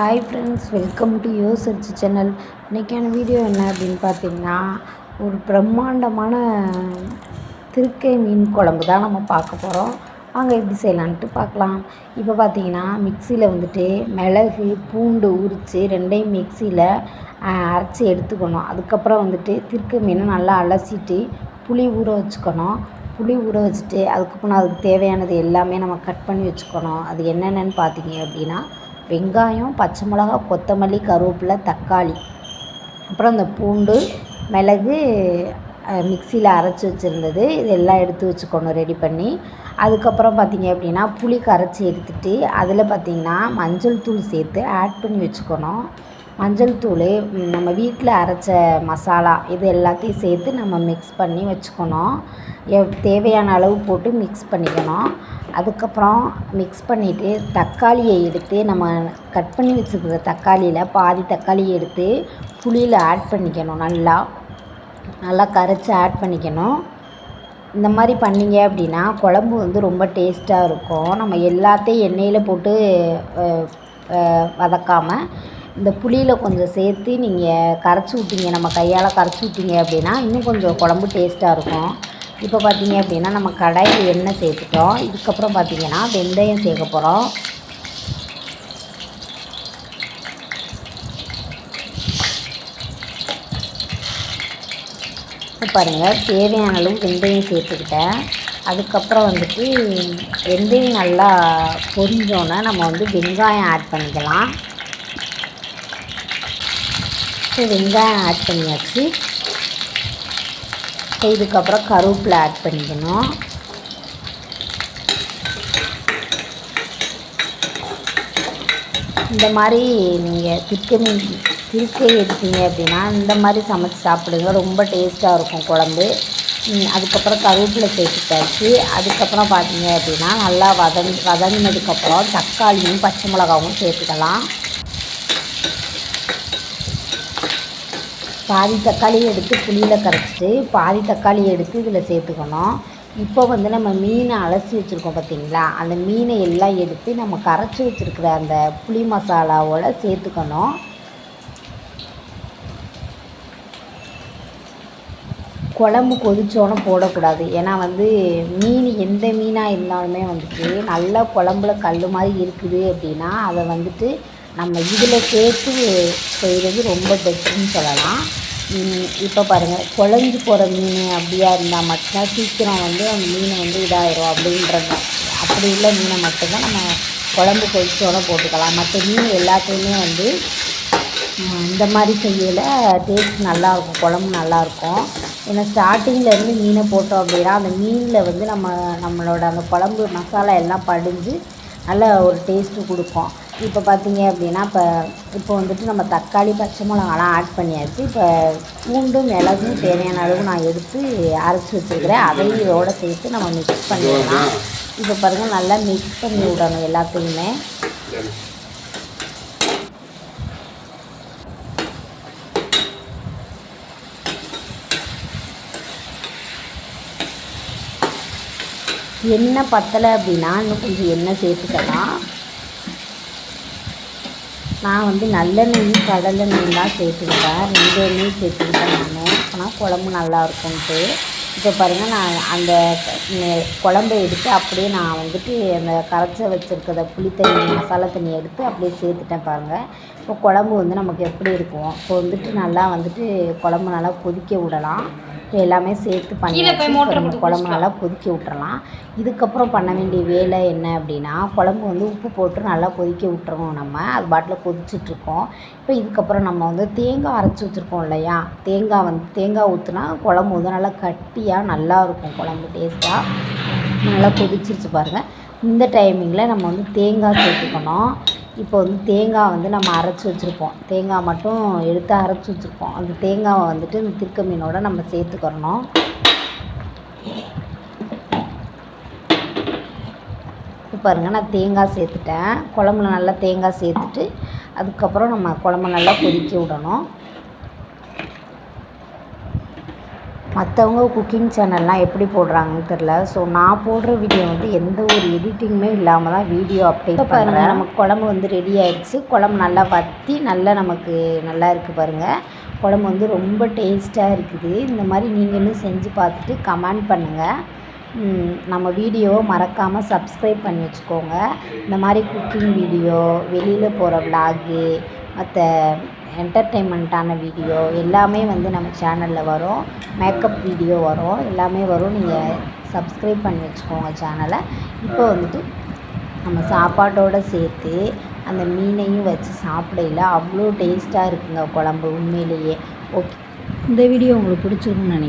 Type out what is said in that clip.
Hi friends welcome to yo church channel இன்றைக்கான video என்ன அப்படின்னு பார்த்தீங்கன்னா ஒரு பிரம்மாண்டமான திருக்கை மீன் குழம்பு தான் நம்ம பார்க்க போகிறோம் வாங்க எப்படி செய்யலான்ட்டு பார்க்கலாம். இப்போ பார்த்தீங்கன்னா மிக்சியில் வந்துட்டு மிளகு பூண்டு உரித்து ரெண்டையும் மிக்சியில் அரைச்சி எடுத்துக்கணும். அதுக்கப்புறம் வந்துட்டு திருக்கை மீனை நல்லா அலசிட்டு புளி ஊற வச்சுக்கணும். புளி ஊற வச்சுட்டு அதுக்கப்புறம் அதுக்கு தேவையானது எல்லாமே நம்ம கட் பண்ணி வச்சுக்கணும். அது என்னென்னு பார்த்தீங்க அப்படின்னா வெங்காயம் பச்சை மிளகா கொத்தமல்லி கருவேப்பிலை தக்காளி. அப்புறம் இந்த பூண்டு மிளகு மிக்சியில் அரைச்சி வச்சுருந்தது. இது எல்லாம் எடுத்து வச்சுக்கணும் ரெடி பண்ணி. அதுக்கப்புறம் பார்த்திங்க அப்படின்னா புளி கரைச்சி எடுத்துகிட்டு அதில் பார்த்திங்கன்னா மஞ்சள் தூள் சேர்த்து ஆட் பண்ணி வச்சுக்கணும். மஞ்சள் தூள் நம்ம வீட்டில் அரைச்ச மசாலா இது எல்லாத்தையும் சேர்த்து நம்ம மிக்ஸ் பண்ணி வச்சுக்கணும். எவ் தேவையான அளவு போட்டு மிக்ஸ் பண்ணிக்கணும். அதுக்கப்புறம் மிக்ஸ் பண்ணிவிட்டு தக்காளியை எடுத்து நம்ம கட் பண்ணி வச்சுருக்கிற தக்காளியில் பாதி தக்காளியை எடுத்து புளியில் ஆட் பண்ணிக்கணும் நல்லா. நல்லா கரைச்சி ஆட் பண்ணிக்கணும். இந்த மாதிரி பண்ணிங்க அப்படின்னா குழம்பு வந்து ரொம்ப டேஸ்ட்டாக இருக்கும். நம்ம எல்லாத்தையும் எண்ணெயில் போட்டு வதக்காமல் இந்த புளியில் கொஞ்சம் சேர்த்து நீங்கள் கரைச்சி விட்டீங்க நம்ம கையால் கரைச்சி விட்டீங்க அப்படின்னா இன்னும் கொஞ்சம் குழம்பு டேஸ்ட்டாக இருக்கும். இப்போ பார்த்தீங்க அப்படின்னா நம்ம கடாயில் எண்ணெய் சேர்த்துட்டோம். இதுக்கப்புறம் பார்த்திங்கன்னா வெந்தயம் சேர்க்க போகிறோம் பாருங்கள் தேவையான அளவு வெந்தயம் சேர்த்துக்கிட்டேன். அதுக்கப்புறம் வந்துட்டு வெந்தயம் நல்லா பொரிஞ்சோன்னே நம்ம வந்து வெங்காயம் ஆட் பண்ணிக்கலாம். ஃபஸ்ட்டு வெங்காயம் ஆட் பண்ணியாச்சு. இதுக்கப்புறம் கருவேப்பிலை ஆட் பண்ணிக்கணும். இந்த மாதிரி நீங்கள் திருக்க திருக்கை எடுத்தீங்க அப்படின்னா இந்த மாதிரி சமைச்சி சாப்பிடுங்க. ரொம்ப டேஸ்ட்டாக இருக்கும் குழம்பு. அதுக்கப்புறம் கருவேப்பிலை சேர்த்துட்டாச்சு. அதுக்கப்புறம் பார்த்தீங்க அப்படின்னா நல்லா வதங் வதங்கினதுக்கப்புறம் தக்காளியும் பச்சை மிளகாவும் சேர்த்துக்கலாம். பாதி தக்காளி எடுத்து புளியில் கரைச்சிட்டு பாதி தக்காளி எடுத்து இதில் சேர்த்துக்கணும். இப்போ வந்து நம்ம மீனை அலசி வச்சுருக்கோம் பார்த்திங்களா அந்த மீனை எல்லாம் எடுத்து நம்ம கரைச்சி வச்சுருக்கிற அந்த புளி மசாலாவோட சேர்த்துக்கணும். குழம்பு கொதிச்சோன்னு போடக்கூடாது. ஏன்னா வந்து மீன் எந்த மீனாக இருந்தாலுமே வந்துட்டு நல்லா குழம்புல கல் மாதிரி இருக்குது அப்படின்னா அதை வந்துட்டு நம்ம இதில் சேர்த்து செய்கிறது ரொம்ப பெஸ்ட்டுன்னு சொல்லலாம். இப்போ பாருங்கள் குழஞ்சி போகிற மீன் அப்படியா இருந்தால் மட்டும்தான் சீக்கிரம் வந்து அந்த மீன் வந்து இதாகிடும் அப்படின்றது அப்படி உள்ள மீனை மட்டும்தான் நம்ம குழம்பு கொதிச்சோட போட்டுக்கலாம். மற்ற மீன் எல்லாத்தையுமே வந்து இந்த மாதிரி செய்யல. டேஸ்ட் நல்லாயிருக்கும் குழம்பு நல்லாயிருக்கும் ஏன்னா ஸ்டார்டிங்லேருந்து மீனை போட்டோம் அப்படின்னா அந்த மீனில் வந்து நம்ம நம்மளோட அந்த குழம்பு மசாலா எல்லாம் படிஞ்சு நல்ல ஒரு டேஸ்ட்டு கொடுக்கும். இப்போ பார்த்தீங்க அப்படின்னா இப்போ இப்போ வந்துட்டு நம்ம தக்காளி பச்சை மிளகாலாம் ஆட் பண்ணியாச்சு. இப்போ பூண்டும் மிளகும் தேவையான அளவு நான் எடுத்து அரைச்சி வச்சுருக்கிறேன். அதையும் இதோடு சேர்த்து நம்ம மிக்ஸ் பண்ணிடலாம். இப்போ பாருங்கள் நல்லா மிக்ஸ் பண்ணி விடணும் எல்லாத்தையுமே. எண்ணெய் பத்தலை அப்படின்னா இன்னும் கொஞ்சம் எண்ணெய் சேர்த்துக்கலாம். நான் வந்து நல்லெண்ணெயும் கடலெண்ணெயும் தான் சேர்த்துக்கிட்டேன். ரெண்டு எண்ணெயும் சேர்த்துக்கிட்டேன் நான். அப்போனா குழம்பு நல்லா இருக்கும்ன்ட்டு. இப்போ பாருங்கள் நான் அந்த குழம்பை எடுத்து அப்படியே நான் வந்துட்டு அந்த கரைச்சி வச்சுருக்கிறத புளி தண்ணி மசாலா தண்ணி எடுத்து அப்படியே சேர்த்துட்டேன் பாருங்கள் இப்போ குழம்பு வந்து நமக்கு எப்படி இருக்கும்? இப்போ வந்துட்டு நல்லா வந்துட்டு குழம்பு நல்லா கொதிக்க விடலாம். எல்லாமே சேர்த்து பண்ணி குழம்பு நல்லா கொதிக்க விட்டுறலாம். இதுக்கப்புறம் பண்ண வேண்டிய வேலை என்ன அப்படின்னா குழம்பு வந்து உப்பு போட்டு நல்லா கொதிக்க விட்டுறணும் நம்ம. அது பாட்டில் கொதிச்சிட்ருக்கோம். இப்போ இதுக்கப்புறம் நம்ம வந்து தேங்காய் அரைச்சி வச்சுருக்கோம் இல்லையா? தேங்காய் வந்து தேங்காய் ஊற்றுனா குழம்பு வந்து நல்லா கட்டியாக நல்லா இருக்கும் குழம்பு டேஸ்ட்டாக நல்லா கொதிச்சிருச்சு பாருங்கள் இந்த டைமிங்கில் நம்ம வந்து தேங்காய் சேர்த்துக்கணும். இப்போ வந்து தேங்காய் வந்து நம்ம அரைச்சி வச்சுருப்போம். தேங்காய் மட்டும் எடுத்து அரைச்சி வச்சுருப்போம். அந்த தேங்காவை வந்துட்டு இந்த திருக்க மீனோட நம்ம சேர்த்துக்கிறணும். இப்போ பாருங்கள் நான் தேங்காய் சேர்த்துட்டேன். குழம்புல நல்லா தேங்காய் சேர்த்துட்டு அதுக்கப்புறம் நம்ம குழம்பு நல்லா கொதிக்க விடணும். மற்றவங்க குக்கிங் சேனல்லாம் எப்படி போடுறாங்கன்னு தெரில ஸோ நான் போடுற வீடியோ வந்து எந்த ஒரு எடிட்டிங்குமே இல்லாமல் தான் வீடியோ அப்டேட் பண்ணுறேன் நமக்கு குழம்பு வந்து ரெடி ஆயிடுச்சு. குழம்பு நல்லா வற்றி நல்லா நமக்கு நல்லா இருக்குது பாருங்கள் குழம்பு வந்து ரொம்ப டேஸ்ட்டாக இருக்குது. இந்த மாதிரி நீங்களும் செஞ்சு பார்த்துட்டு கமெண்ட் பண்ணுங்கள் நம்ம வீடியோவை மறக்காமல் சப்ஸ்கிரைப் பண்ணி வச்சுக்கோங்க. இந்த மாதிரி குக்கிங் வீடியோ வெளியில் போகிற விலாகு மற்ற என்டர்டெயின்மெண்ட்டான வீடியோ எல்லாமே வந்து நம்ம சேனலில் வரும். மேக்கப் வீடியோ வரும். எல்லாமே வரும். நீங்கள் சப்ஸ்கிரைப் பண்ணி வச்சுக்கோங்க சேனலை இப்போ வந்துட்டு நம்ம சாப்பாட்டோடு சேர்த்து அந்த மீனையும் வச்சு சாப்பிடையில அவ்வளோ டேஸ்ட்டாக இருக்குங்க குழம்பு உண்மையிலேயே. ஓகே இந்த வீடியோ உங்களுக்கு பிடிச்சிருக்குன்னு நினைக்கிறேன்.